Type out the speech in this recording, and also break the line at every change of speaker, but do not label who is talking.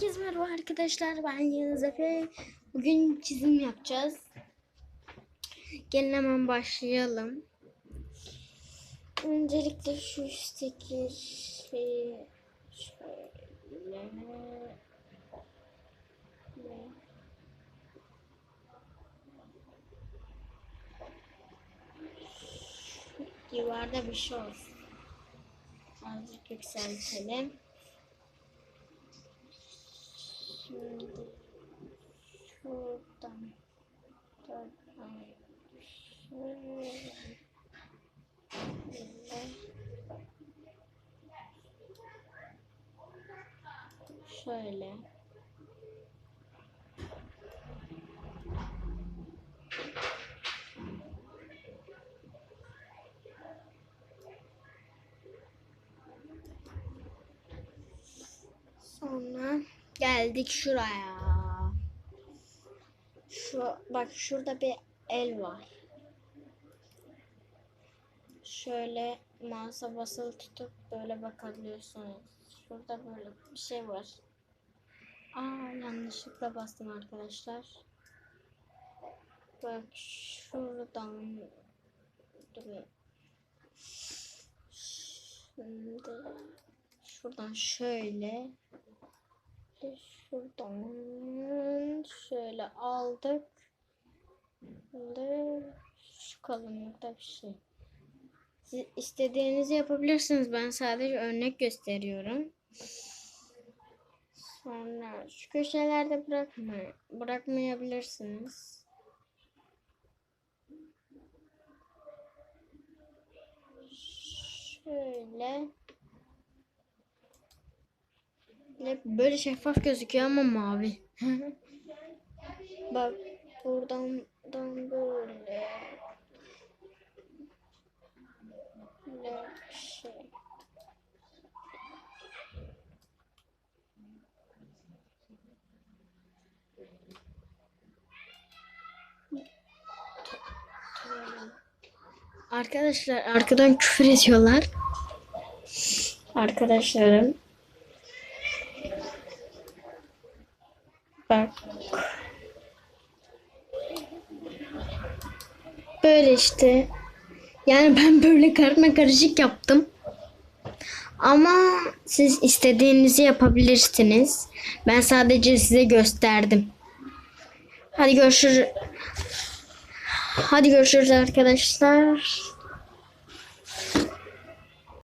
Herkese merhaba arkadaşlar. Ben Yağız Efe. Bugün çizim yapacağız. Gelin hemen başlayalım. Öncelikle şu üstteki şeyi şöyle Şu Duvarda bir şey olsun. Azıcık yükseltelim. Şimdi şuradan buradan şöyle. Şöyle sonra geldik şuraya. Şu bak şurada bir el var. Şöyle mouse'a basılı tutup böyle bakabiliyorsunuz. Şurada böyle bir şey var. Aa yanlışlıkla bastım arkadaşlar. Bak şuradan durun. Şimdi şuradan şöyle şuradan şöyle aldık. Şimdi şu kalınlıkta bir şey. Siz istediğinizi yapabilirsiniz. Ben sadece örnek gösteriyorum. Sonra şu köşelerde bırakma, bırakmayabilirsiniz. Şöyle. Hep böyle şeffaf gözüküyor ama mavi. Bak buradan, buradan böyle. Böyle şey. Arkadaşlar arkadan küfür ediyorlar. Arkadaşlarım. Bak. Böyle işte. Yani ben böyle karma karışık yaptım. Ama siz istediğinizi yapabilirsiniz. Ben sadece size gösterdim. Hadi görüşürüz. Hadi görüşürüz arkadaşlar.